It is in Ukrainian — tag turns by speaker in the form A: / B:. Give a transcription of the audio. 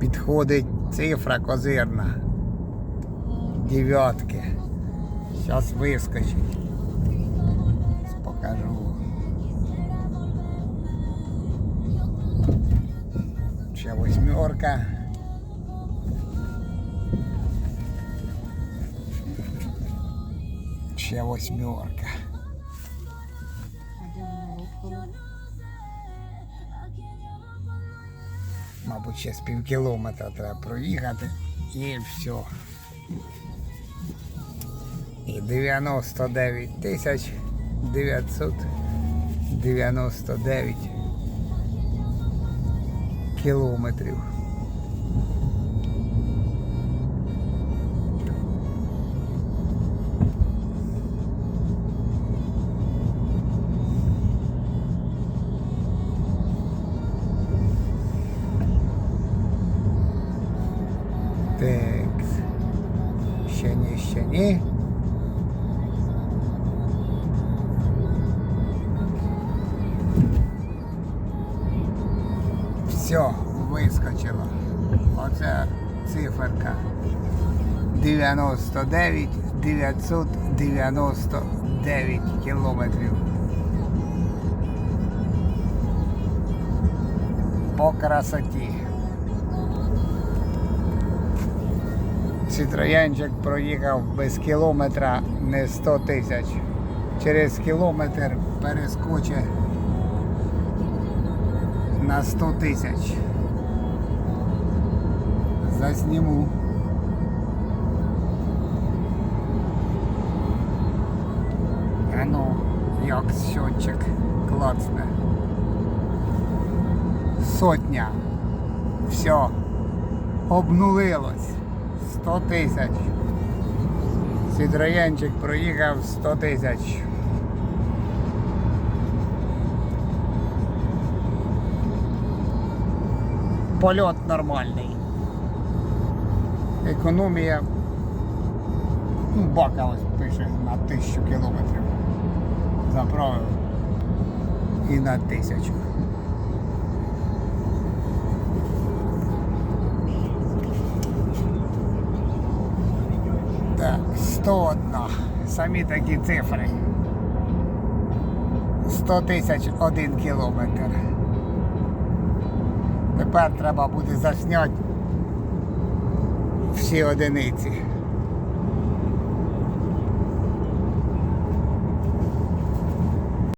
A: Підходить цифра козирна. Дев'ятки. Зараз вискочить. Покажу. Ще восьмерка. Ще восьмерка. Мабуть, ще з пів кілометра треба проїхати і все. І 99 тисяч 999 кілометрів. Так. Ще ні, ще ні. Все, вискочило. Оце циферка. 99 999 кілометрів. По красоті. Citroянчик проїхав без кілометра не 100 тисяч. Через кілометр перескочить на 100 тисяч. Засніму. А ну, як счетчик клацне. Сотня. Все. Обнулилось. 100 тисяч. Сітроянчик проїхав 100 тисяч. Польот нормальний. Економія. Ну, бака ось пише на тисячу кілометрів. Заправив. І на тисячу. Так, 101. Самі такі цифри. 100 тисяч один кілометр. Тепер треба буде засняти всі одиниці.